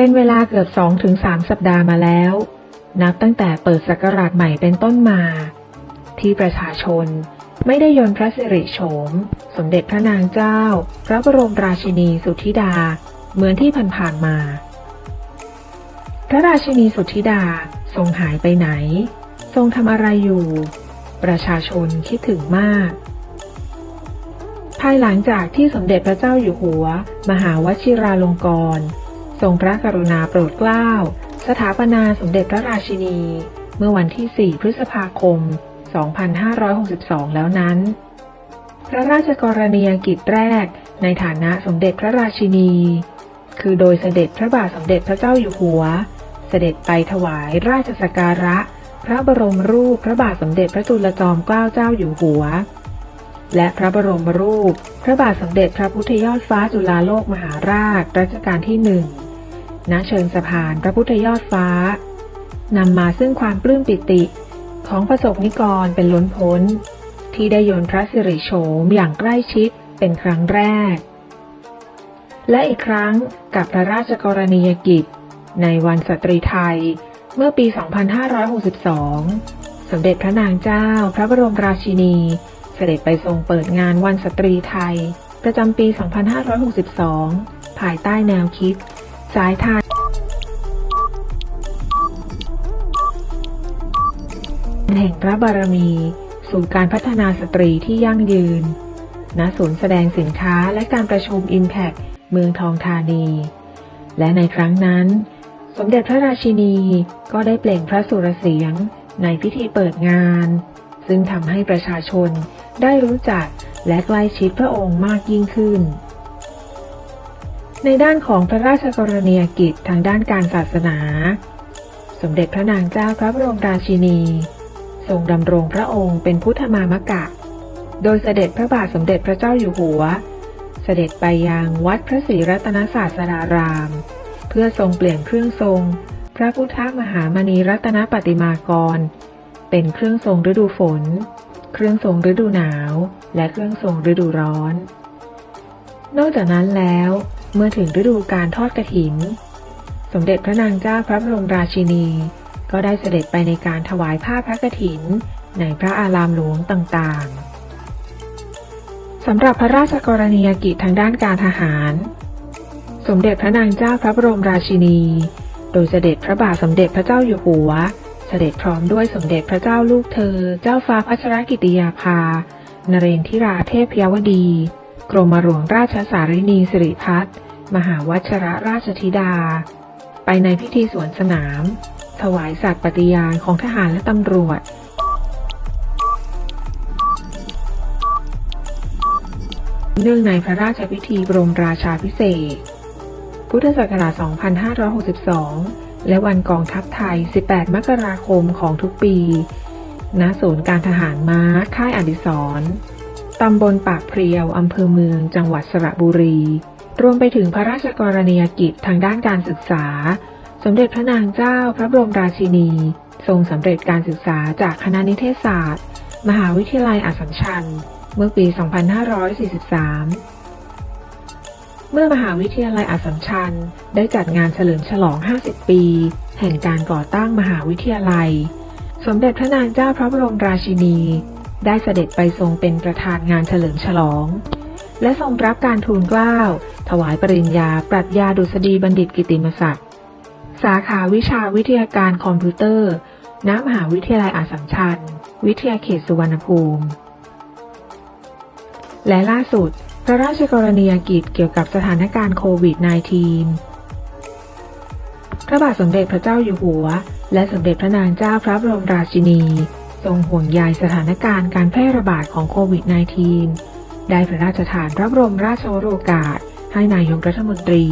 เป็นเวลาเกือบสองถึงสามสัปดาห์มาแล้ว นับตั้งแต่เปิดศักราชใหม่เป็นต้นมา ที่ประชาชนไม่ได้ยนพระสิริโฉม สมเด็จพระนางเจ้า พระบรมราชินีสุทธิดา เหมือนที่ผ่านๆมา พระราชินีสุทธิดาทรงหายไปไหน ทรงทำอะไรอยู่ ประชาชนคิดถึงมาก ภายหลังจากที่สมเด็จพระเจ้าอยู่หัว มหาวชิราลงกรณ์ ทรงพระกรุณาโปรดเกล้า สถาปนาสมเด็จพระราชินี เมื่อวันที่ 4 พฤษภาคม 2562 แล้วนั้น พระราชกรณียกิจแรกในฐานะสมเด็จพระราชินี คือโดยเสด็จพระบาทสมเด็จพระเจ้าอยู่หัว เสด็จไปถวายราชสักการะ พระบรมรูปพระบาทสมเด็จพระจุลจอมเกล้าเจ้าอยู่หัว และพระบรมรูป พระบาทสมเด็จพระพุทธยอดฟ้าจุฬาโลกมหาราชรัชกาลที่หนึ่ง ณเชิงสะพานพระพุทธยอดฟ้านำมาซึ่งความปลื้มปิติของประสบนิกรเป็นล้นพ้น ที่ได้ยนพระสิริโฉมอย่างใกล้ชิดเป็นครั้งแรก และอีกครั้งกับพระราชกรณียกิจ ในวันสตรีไทยเมื่อปี 2562 สมเด็จพระนางเจ้าพระบรมราชินี เสด็จไปทรงเปิดงานวันสตรีไทย ประจำปี 2562 ภายใต้แนวคิด สายทานแห่งพระบารมี สู่การพัฒนาสตรีที่ยั่งยืน ณ ศูนย์แสดงสินค้าและการประชุม Impact เมืองทองธานี และในครั้งนั้น สมเด็จพระราชินีก็ได้เปล่งพระสุรเสียงในพิธีเปิดงาน ซึ่งทำให้ประชาชนได้รู้จักและใกล้ชิดพระองค์มากยิ่งขึ้น ในด้านของพระราชกรณียกิจทางด้านการศาสนา สมเด็จพระนางเจ้าพระบรมราชินี ทรงดำรงพระองค์เป็นพุทธมามกะ โดยเสด็จพระบาทสมเด็จพระเจ้าอยู่หัว เสด็จไปยังวัดพระศรีรัตนศาสดาราม เพื่อทรงเปลี่ยนเครื่องทรง พระพุทธมหามณีรัตนปฏิมากร เป็นเครื่องทรงฤดูฝน เครื่องทรงฤดูหนาว และเครื่องทรงฤดูร้อน นอกจากนั้นแล้ว เมื่อถึงฤดูการทอดกระถิน สมเด็จพระนางเจ้าพระบรมราชินี ก็ได้เสด็จไปในการถวายผ้าพระกฐิน ในพระอารามหลวงต่างๆ สำหรับพระราชกรณียกิจทางด้านการทหาร สมเด็จพระนางเจ้าพระบรมราชินี โดยเสด็จพระบาทสมเด็จพระเจ้าอยู่หัว เสด็จพร้อมด้วยสมเด็จพระเจ้าลูกเธอ เจ้าฟ้าพัชรกิติยาภา นเรนทิราเทพยวดี กรมหลวงราชสารินีสิริพัฒน์มหาวัชรราชธิดา ไปในพิธีสวนสนาม ถวายสัตย์ปฏิญาณของทหารและตำรวจเนื่องในพระราชพิธีบรมราชาพิเศษ พุทธศักราช 2562 และวันกองทัพไทย 18 มกราคมของทุกปี ณ ศูนย์การทหารม้า ค่ายอดิศร ตำบลปากเพรียว อำเภอเมือง จังหวัดสระบุรี รวมไปถึงพระราชกรณียกิจทางด้านการศึกษา สมเด็จพระนางเจ้าพระบรมราชินี ทรงสำเร็จการศึกษาจากคณะนิเทศศาสตร์ มหาวิทยาลัยอัสสัมชัญ เมื่อปี 2543เมื่อมหาวิทยาลัยอัสสัมชัญได้จัดงานเฉลิมฉลอง 50 ปี แห่งการก่อตั้งมหาวิทยาลัย สมเด็จพระนางเจ้าพระบรมราชินี ได้เสด็จไปทรงเป็นประธานงานเฉลิมฉลอง และทรงรับการทูลเกล้า ถวายปริญญา ปรัชญาดุษฎีบัณฑิตกิติมศักดิ์ สาขาวิชาวิทยาการคอมพิวเตอร์ ณ มหาวิทยาลัยอัสสัมชัญ วิทยาเขตสุวรรณภูมิ และล่าสุด พระราชกรณียกิจเกี่ยวกับสถานการณ์โควิด -19 พระบาทสมเด็จพระเจ้าอยู่หัว และสมเด็จพระนางเจ้าพระบรมราชินี ทรงห่วงใยสถานการณ์การแพร่ระบาดของโควิด -19 ได้พระราชทานพระบรมราชโอรกาสให้นายกรัฐมนตรี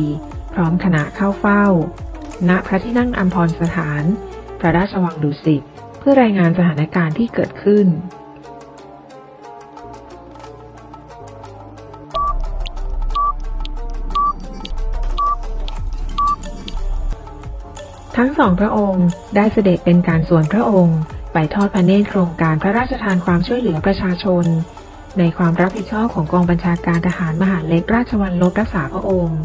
พร้อมคณะเข้าเฝ้า ณพระที่นั่งอัมพรสถาน พระราชวังดุสิตเพื่อรายงานสถานการณ์ที่เกิดขึ้น ทั้งสองพระองค์ได้เสด็จเป็นการส่วนพระองค์ ไปทอดพระเนตรโครงการพระราชทานความช่วยเหลือประชาชน ในความรับผิดชอบของกองบัญชาการทหารมหาเล็กราชวัลลบรักษาพระองค์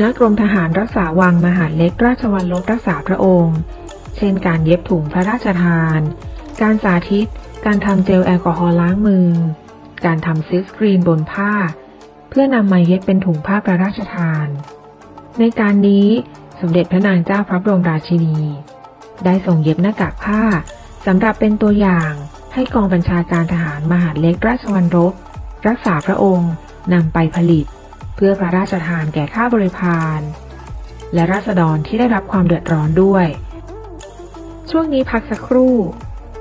ณกรมทหารรักษาวังมหาเล็กราชวัลลบรักษาพระองค์ เช่นการเย็บถุงพระราชทาน การสาธิต การทำเจลแอลกอฮอล์ล้างมือ การทำซิลค์สกรีนบนผ้า เพื่อนำมาเย็บเป็นถุงผ้าพระราชทาน ในการนี้สมเด็จพระนางเจ้าพระบรมราชินี ได้ส่งเย็บหน้ากากผ้า สำหรับเป็นตัวอย่างให้กองบัญชาการทหารมหาดเล็กราชวัลรบ รักษาพระองค์นำไปผลิต เพื่อพระราชทานแก่ข้าบริพาร และราษฎรที่ได้รับความเดือดร้อนด้วย ช่วงนี้พักสักครู่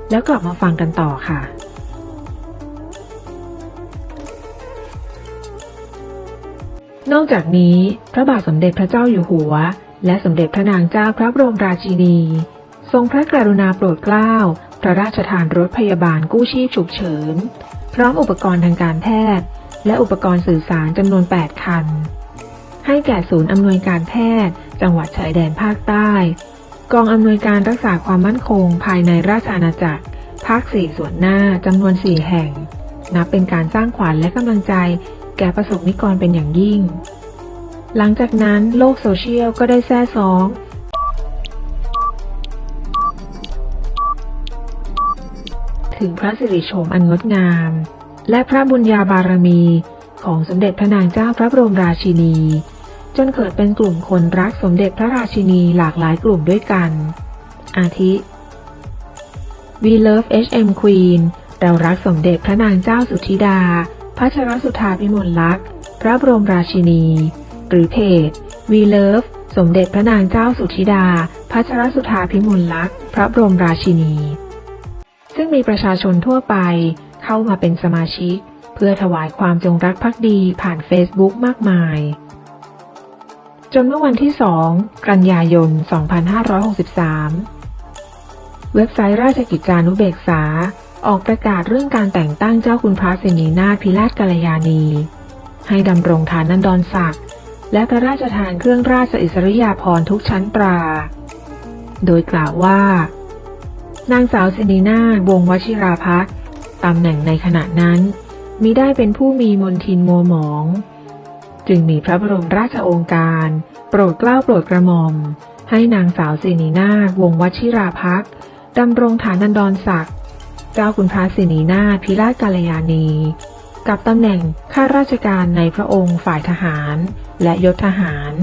แล้วกลับมาฟังกันต่อค่ะนอกจากนี้ พระบาทสมเด็จพระเจ้าอยู่หัว และสมเด็จพระนางเจ้าพระบรมราชินี รงพระกรุณาโปรดเกล้า พระราชทานรถพยาบาลกู้ชีพฉุกเฉิน พร้อมอุปกรณ์ทางการแพทย์ และอุปกรณ์สื่อสารจำนวน 8 คัน ให้แก่ศูนย์อำนวยการแพทย์ จังหวัดชายแดนภาคใต้ กองอำนวยการรักษาความมั่นคงภายในราชอาณาจักร ภาค 4 ส่วนหน้าจำนวน 4 แห่ง นับเป็นการสร้างขวัญและกำลังใจ แก่ประสบนิกรเป็นอย่างยิ่ง หลังจากนั้นโลกโซเชียลก็ได้แซ่ซ้อง ถึงพระสิริโฉมอันงดงาม และพระบุญญาบารมีของสมเด็จพระนางเจ้าพระบรมราชินี จนเกิดเป็นกลุ่มคนรักสมเด็จพระราชินีหลากหลายกลุ่มด้วยกัน อาทิ We Love HM Queen เรารักสมเด็จพระนางเจ้าสุธิดาพัชรสุธาพิมลลักษณ์พระบรมราชินี หรือเพจ We Love สมเด็จพระนางเจ้าสุธิดาพัชรสุธาพิมลลักษณ์พระบรมราชินี ซึ่งมีประชาชนทั่วไปเข้ามาเป็นสมาชิก เพื่อถวายความจงรักภักดีผ่าน Facebook มากมาย จนเมื่อวันที่ 2 กันยายน 2563 เว็บไซต์ราชกิจจานุเบกษา ออกประกาศเรื่องการแต่งตั้งเจ้าคุณพระสินีนาถพิราชกัลยาณี ให้ดำรงฐานันดรศักดิ์และพระราชทานเครื่องราชอิสริยาภรณ์ทุกชั้นตรา โดยกล่าวว่า นางสาวสินีนาวงวชิราภักตำแหน่งในขณะนั้นมิได้เป็นผู้มีมนทินมัวหมอง จึงมีพระบรมราชโองการ โปรดเกล้าโปรดกระหม่อม ให้นางสาวสินีนาวงวชิราภักดำรงฐานันดรศักดิ์เจ้าคุณพระสินีนาพิราชกัลยาณีกับตำแหน่งข้าราชการในพระองค์ฝ่ายทหารและยศทหาร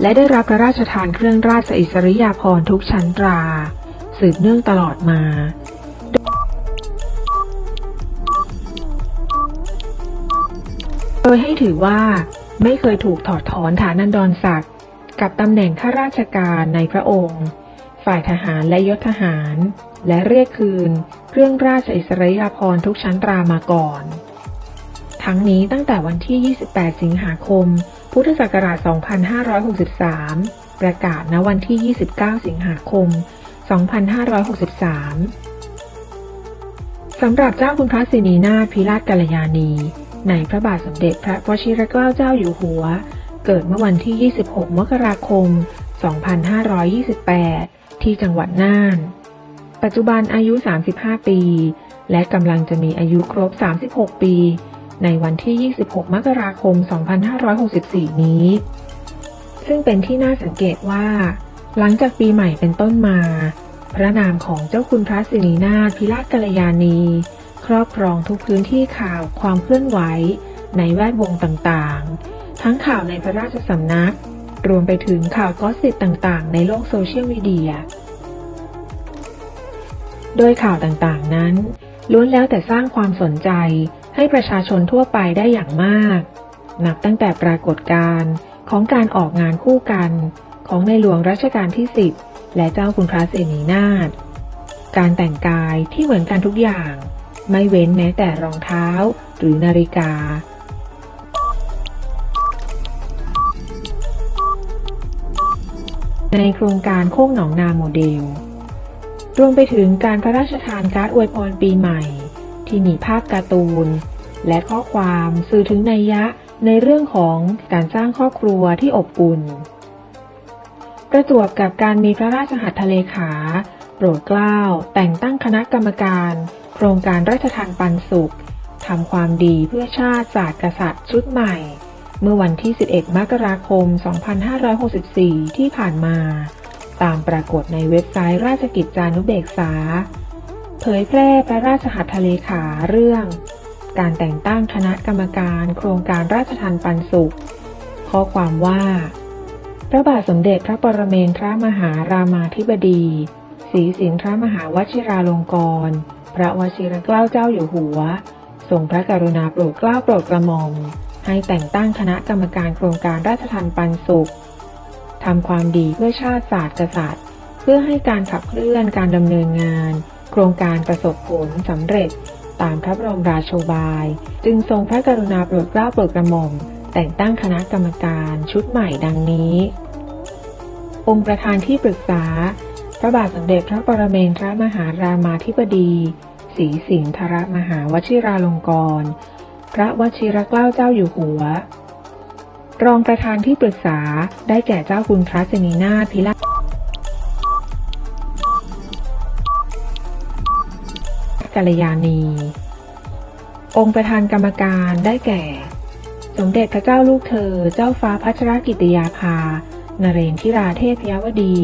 และได้รับพระราชทานเครื่องราชอิสริยาภรณ์ทุกชั้นตรา สืบเนื่องตลอดมาโดยให้ถือว่าไม่เคยถูกถอดถอนฐานันดรศักดิ์กับตำแหน่งข้าราชการในพระองค์ ฝ่ายทหารและยศทหาร และเรียกคืนเครื่องราชอิสริยาภรณ์ทุกชั้นตรามาก่อน ทั้งนี้ตั้งแต่วันที่ 28 สิงหาคม พุทธศักราช 2563 ประกาศณวันที่ 29 สิงหาคม 2563 สำหรับเจ้าคุณพระสินีนาถพิราชกัลยาณีในพระบาทสมเด็จพระวชิรเกล้าเจ้าอยู่หัว เกิดเมื่อวันที่ 26 มกราคม 2528 ที่จังหวัดน่าน ปัจจุบันอายุ 35 ปี และกำลังจะมีอายุครบ 36 ปี ในวันที่ 26 มกราคม 2564 นี้ ซึ่งเป็นที่น่าสังเกตว่า หลังจากปีใหม่เป็นต้นมา พระนามของเจ้าคุณพระสินีนาถพิราชกัลยาณี ครอบครองทุกพื้นที่ข่าวความเคลื่อนไหว ในแวดวงต่างๆ ทั้งข่าวในพระราชสำนัก รวมไปถึงข่าวกอสซิบต่างๆ ในโลกโซเชียลมีเดีย โดยข่าวต่างๆนั้น ล้วนแล้วแต่สร้างความสนใจให้ประชาชนทั่วไปได้อย่างมาก นับตั้งแต่ปรากฏการณ์ของการออกงานคู่กัน ของในหลวงรัชกาลที่ 10 และเจ้าคุณพระเสนีนาถการแต่งกายที่เหมือนกันทุกอย่าง ไม่เว้นแม้แต่รองเท้าหรือนาฬิกา ในโครงการโค้งหนองนาโมเดล รวมไปถึงการพระราชทานการ์ดอวยพรปีใหม่ ที่มีภาพการ์ตูน และข้อความสื่อถึงนัยยะในเรื่องของการสร้างครอบครัวที่อบอุ่น ประจวบกับการมีพระราชหัตถเลขา โปรดเกล้า แต่งตั้งคณะกรรมการ โครงการราชทานปันสุขทำความดีเพื่อชาติศาสตร์กษัตริย์ชุดใหม่ เมื่อวันที่ 11 มกราคม 2564 ที่ผ่านมา ตามปรากฏในเว็บไซต์ราชกิจจานุเบกษา เผยแพร่พระราชหัตถเลขาเรื่อง การแต่งตั้งคณะกรรมการ โครงการราชทันปันสุข ข้อความว่า พระบาทสมเด็จพระปรเมนทรมหารามาธิบดีศรีสินทรมหาวชิราลงกรณพระวชิรเกล้าเจ้าอยู่หัวทรงพระกรุณาโปรดเกล้าโปรดกระหม่อมให้แต่งตั้งคณะกรรมการโครงการราชทันปันสุขทำความดีเพื่อชาติศาสตร์กษัตริย์ เพื่อให้การขับเคลื่อนการดำเนินงาน โครงการประสบผลสำเร็จ ตามพระบรมราโชบาย จึงทรงพระกรุณาโปรดเกล้าโปรดกระหม่อม แต่งตั้งคณะกรรมการชุดใหม่ดังนี้ องค์ประธานที่ปรึกษา พระบาทสมเด็จพระปรเมนทรมหารามาธิบดีศรีสินทรมหาวชิราลงกรณพระวชิรเกล้าเจ้าอยู่หัว รองประธานที่ปรึกษาได้แก่เจ้าคุณพระเจนีนาพิลากัลยาณี องค์ประธานกรรมการได้แก่ สมเด็จพระเจ้าลูกเธอ เจ้าฟ้าพัชรกิติยาภา นเรนทิราเทพยวดี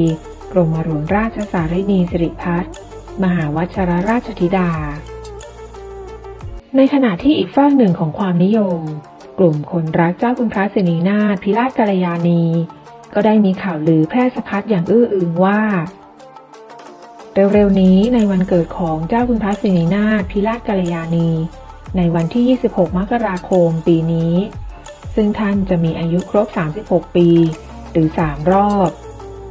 กรมหลวงราชสารินีสิริพัฒน์มหาวัชรราชธิดา ในขณะที่อีกฝากหนึ่งของความนิยม กลุ่มคนรักเจ้าคุณพระสินีนาถพิราชกัลยาณี ก็ได้มีข่าวลือแพร่สะพัดอย่างอื้ออึงว่า เร็วๆนี้ในวันเกิดของเจ้าคุณพระสินีนาถพิราชกัลยาณี ในวันที่ 26 มกราคมปีนี้ ซึ่งท่านจะมีอายุครบ 36 ปี หรือ 3 รอบ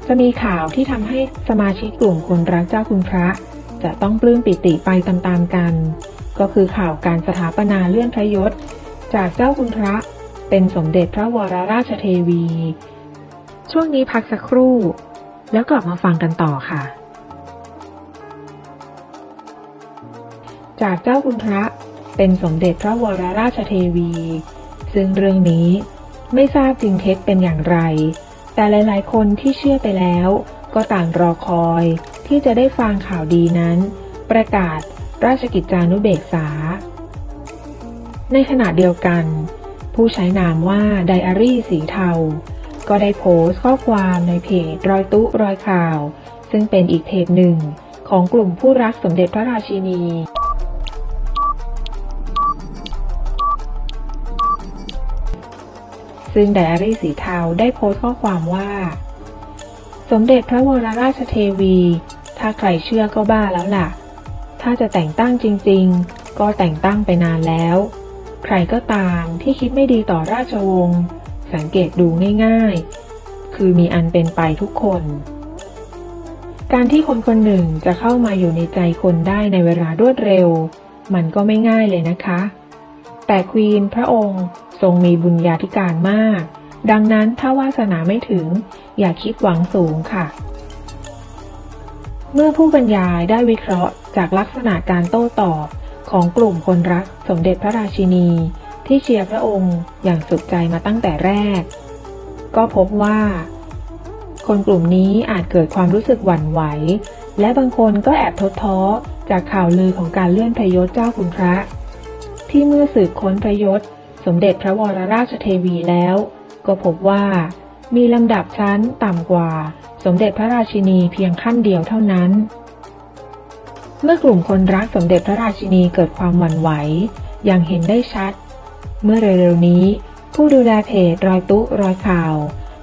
จะมีข่าวที่ทำให้สมาชิกกลุ่มคนรักเจ้าคุณพระ จะต้องปลื้มปิติไปตามๆกัน ก็คือข่าวการสถาปนาเลื่อนพระยศ จากเจ้าคุณพระเป็นสมเด็จพระวรราชเทวี ช่วงนี้พักสักครู่ แล้วกลับมาฟังกันต่อค่ะ จากเจ้าคุณพระ เป็นสมเด็จพระวรราชเทวี ซึ่งเรื่องนี้ไม่ทราบจริงเท็จเป็นอย่างไร แต่หลาย ๆ คนที่เชื่อไปแล้ว ก็ต่างรอคอยที่จะได้ฟังข่าวดีนั้น ประกาศราชกิจจานุเบกษา ในขณะเดียวกัน ผู้ใช้นามว่าไดอารี่สีเทา ก็ได้โพสต์ข้อความในเพจรอยตุรอยข่าว ซึ่งเป็นอีกเพจหนึ่งของกลุ่มผู้รักสมเด็จพระราชินี ซึ่งไดอารี่สีเทาได้โพสต์ข้อความว่า สมเด็จพระวรราชเทวี ถ้าใครเชื่อก็บ้าแล้วล่ะ ถ้าจะแต่งตั้งจริง ๆ ก็แต่งตั้งไปนานแล้ว ใครก็ตามที่คิดไม่ดีต่อราชวงศ์สังเกตดูง่ายๆ คือมีอันเป็นไปทุกคน การที่คนคนหนึ่งจะเข้ามาอยู่ในใจคนได้ในเวลารวดเร็ว มันก็ไม่ง่ายเลยนะคะ แต่ควีนพระองค์ ทรงมีบุญญาธิการมาก ดังนั้นถ้าวาสนาไม่ถึง อย่าคิดหวังสูงค่ะ เมื่อผู้บรรยายได้วิเคราะห์จากลักษณะการโต้ตอบของกลุ่มคนรักสมเด็จพระราชินี ที่เชียร์พระองค์อย่างสุดใจมาตั้งแต่แรก ก็พบว่า คนกลุ่มนี้อาจเกิดความรู้สึกหวั่นไหว และบางคนก็แอบทดท้อจากข่าวลือของการเลื่อนพยศเจ้าคุณพระ ที่เมื่อสืบค้นพยศ สมเด็จพระวรราชเทวีแล้ว ก็พบว่า มีลำดับชั้นต่ำกว่า สมเด็จพระราชินีเพียงขั้นเดียวเท่านั้น เมื่อกลุ่มคนรักสมเด็จพระราชินีเกิดความหวั่นไหวอย่างเห็นได้ชัด เมื่อเร็วๆนี้ ผู้ดูแลเพจรอยตุรอยข่าว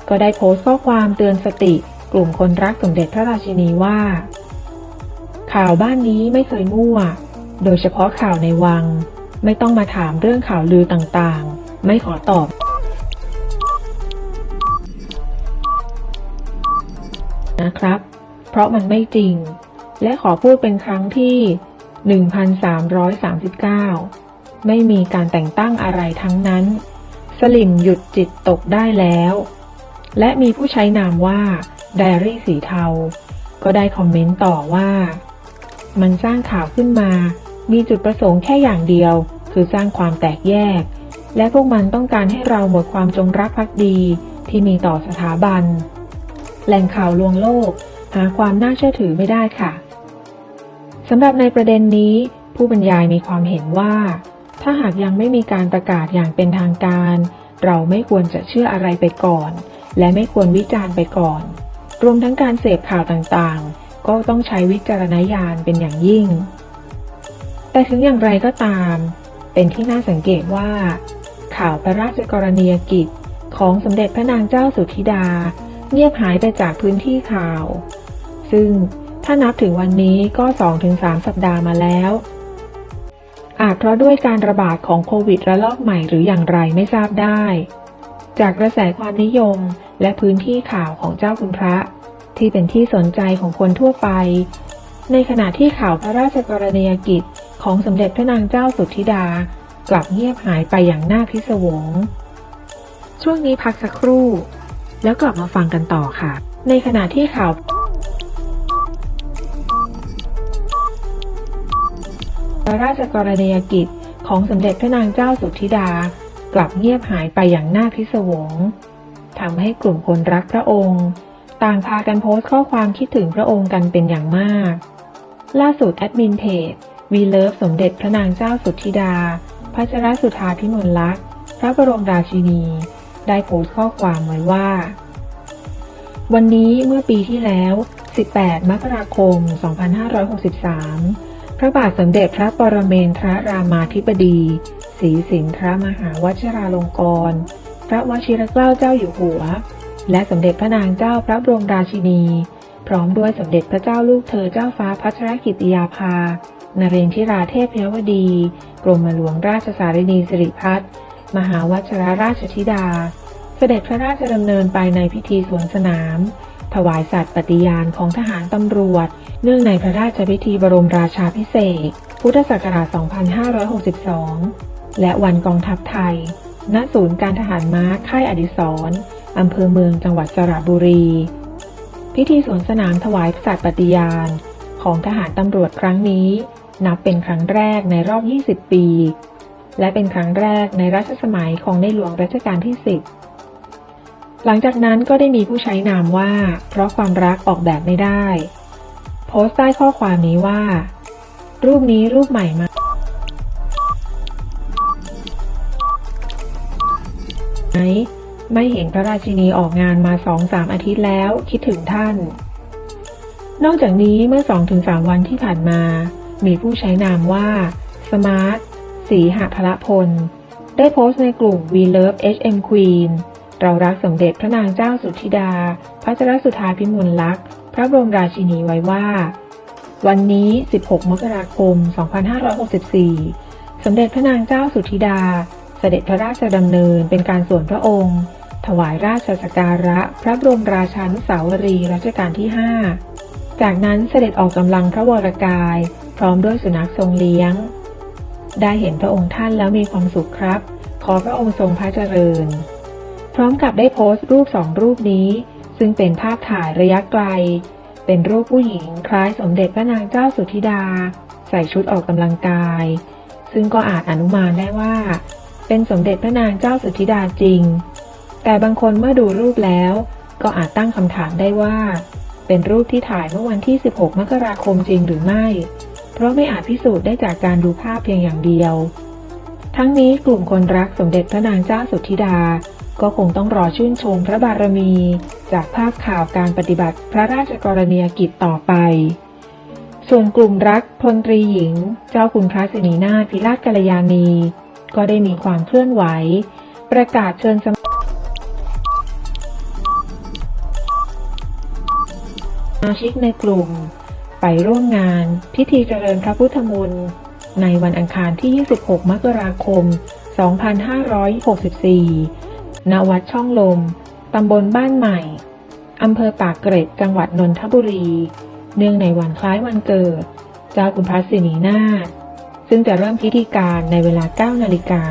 ก็ได้โพสต์ข้อความเตือนสติกลุ่มคนรักสมเด็จพระราชินีว่า ข่าวบ้านนี้ไม่เคยมั่ว โดยเฉพาะข่าวในวัง ไม่ต้องมาถามเรื่องข่าวลือต่างๆ ไม่ขอตอบ นะครับ เพราะมันไม่จริง และขอพูดเป็นครั้งที่ 1339 ไม่มีการแต่งตั้งอะไรทั้งนั้น สลิมหยุดจิตตกได้แล้ว และมีผู้ใช้นามว่าไดรี่สีเทา ก็ได้คอมเมนต์ต่อว่า มันสร้างข่าวขึ้นมา มีจุดประสงค์แค่อย่างเดียว คือสร้างความแตกแยก และพวกมันต้องการให้เราหมดความจงรักภักดีที่มีต่อสถาบัน แหล่งข่าวลวงโลก หาความน่าเชื่อถือไม่ได้ค่ะสำหรับในประเด็นนี้ ผู้บรรยายมีความเห็นว่า ถ้าหากยังไม่มีการประกาศอย่างเป็นทางการ เราไม่ควรจะเชื่ออะไรไปก่อน และไม่ควรวิจารณ์ไปก่อน รวมทั้งการเสพข่าวต่างๆ ก็ต้องใช้วิจารณญาณเป็นอย่างยิ่ง แต่ถึงอย่างไรก็ตาม เป็นที่น่าสังเกตว่า ข่าวพระราชกรณียกิจของสมเด็จพระนางเจ้าสุธิดา เงียบหายไปจากพื้นที่ข่าว ซึ่งถ้านับถึงวันนี้ก็ 2-3 สัปดาห์มาแล้ว อาจเพราะด้วยการระบาดของโควิดระลอกใหม่หรืออย่างไรไม่ทราบได้ จากกระแสความนิยมและพื้นที่ข่าวของเจ้าคุณพระ ที่เป็นที่สนใจของคนทั่วไป ในขณะที่ข่าวพระราชกรณียกิจ ของสมเด็จพระนางเจ้าสุธิดา กลับเงียบหายไปอย่างน่าพิศวง ช่วงนี้พักสักครู่ แล้วกลับมาฟังกันต่อค่ะ ในขณะที่ข่าวพระราชกรณียกิจของสมเด็จพระนางเจ้าสุธิดา กลับเงียบหายไปอย่างน่าพิศวงทำให้กลุ่มคนรักพระองค์ ต่างพากันโพสต์ข้อความคิดถึงพระองค์กันเป็นอย่างมาก ล่าสุดแอดมินเพจ วีเลิฟสมเด็จพระนางเจ้าสุธิดา พัชรสุธาพิมลลักษณ์พระบรมราชินี ได้โพสต์ข้อความไว้ว่า วันนี้เมื่อปีที่แล้ว 18 มกราคม 2563 พระบาทสมเด็จพระปรเมนทรรามาธิบดีศรีสินทรมหาวชิราลงกรณพระวชิรเกล้าเจ้าอยู่หัว และสมเด็จพระนางเจ้าพระบรมราชินี พร้อมด้วยสมเด็จพระเจ้าลูกเธอเจ้าฟ้าพัชรกิติยาภา นเรนทิราเทพยวดี กรมหลวงราชสารินีสิริพัฒน์มหาวัชรราชธิดา เสด็จพระราชดำเนินไปในพิธีสวนสนาม ถวายสัตย์ปฏิญาณของทหารตำรวจ เนื่องในพระราชพิธีบรมราชาพิเศษ พุทธศักราช 2562 และวันกองทัพไทย ณ ศูนย์การทหารม้าค่ายอดิศรอำเภอเมืองจังหวัดสระบุรี พิธีสวนสนามถวายสัตย์ปฏิญาณของทหารตำรวจครั้งนี้ นับเป็นครั้งแรกในรอบ 20 ปี และเป็นครั้งแรกในรัชสมัยของในหลวงรัชกาลที่ 10 หลังจากนั้นก็ได้มีผู้ใช้นามว่า เพราะความรักออกแบบไม่ได้ โพสต์ใต้ข้อความนี้ว่า รูปนี้รูปใหม่มาไหมไม่เห็นพระราชินีออกงานมาสองสามอาทิตย์แล้วคิดถึงท่าน นอกจากนี้เมื่อ2-3วันที่ผ่านมา มีผู้ใช้นามว่า Smart สีหพละพล ได้โพสต์ในกลุ่ม We Love HM Queen เรารักสมเด็จพระนางเจ้าสุธิดาพัชรสุธาพิมลลักษณ์ พระบรมราชินีไว้ว่า วันนี้ 16 มกราคม 2564 สมเด็จพระนางเจ้าสุธิดา เสด็จพระราชดำเนินเป็นการส่วนพระองค์ ถวายราชสักการะ พระบรมราชานุสาวรีรัชกาลที่ 5 จากนั้นเสด็จออกกำลังพระวรกาย พร้อมด้วยสุนัขทรงเลี้ยง ได้เห็นพระองค์ท่านแล้วมีความสุขครับ ขอพระองค์ทรงพระเจริญ พร้อมกับได้โพสต์รูปสองรูปนี้ ซึ่งเป็นภาพถ่ายระยะไกล เป็นรูปผู้หญิงคล้ายสมเด็จพระนางเจ้าสุธิดา ใส่ชุดออกกำลังกาย ซึ่งก็อาจอนุมานได้ว่า เป็นสมเด็จพระนางเจ้าสุธิดาจริง แต่บางคนเมื่อดูรูปแล้วก็อาจตั้งคำถามได้ว่า เป็นรูปที่ถ่ายเมื่อวันที่ 16 มกราคมจริงหรือไม่ เพราะไม่อาจพิสูจน์ได้จากการดูภาพเพียงอย่างเดียว ทั้งนี้กลุ่มคนรักสมเด็จพระนางเจ้าสุธิดา ก็คงต้องรอชื่นชมพระบารมี จากภาพข่าวการปฏิบัติพระราชกรณียกิจต่อไป ส่วนกลุ่มรักพลตรีหญิง เจ้าคุณพระสินีนาถพิราชกัลยาณี ก็ได้มีความเคลื่อนไหว ประกาศเชิญสมาชิกในกลุ่ม ไปร่วมงาน พิธีเจริญพระพุทธมนต์ในวันอังคารที่ 26 มกราคม 2564 ณ วัดช่องลม ตำบลบ้านใหม่ อำเภอปากเกร็ด จังหวัดนนทบุรี เนื่องในวันคล้ายวันเกิด เจ้าคุณพระสินีนาถซึ่งจะเริ่มพิธีการในเวลา 9 นาฬิกา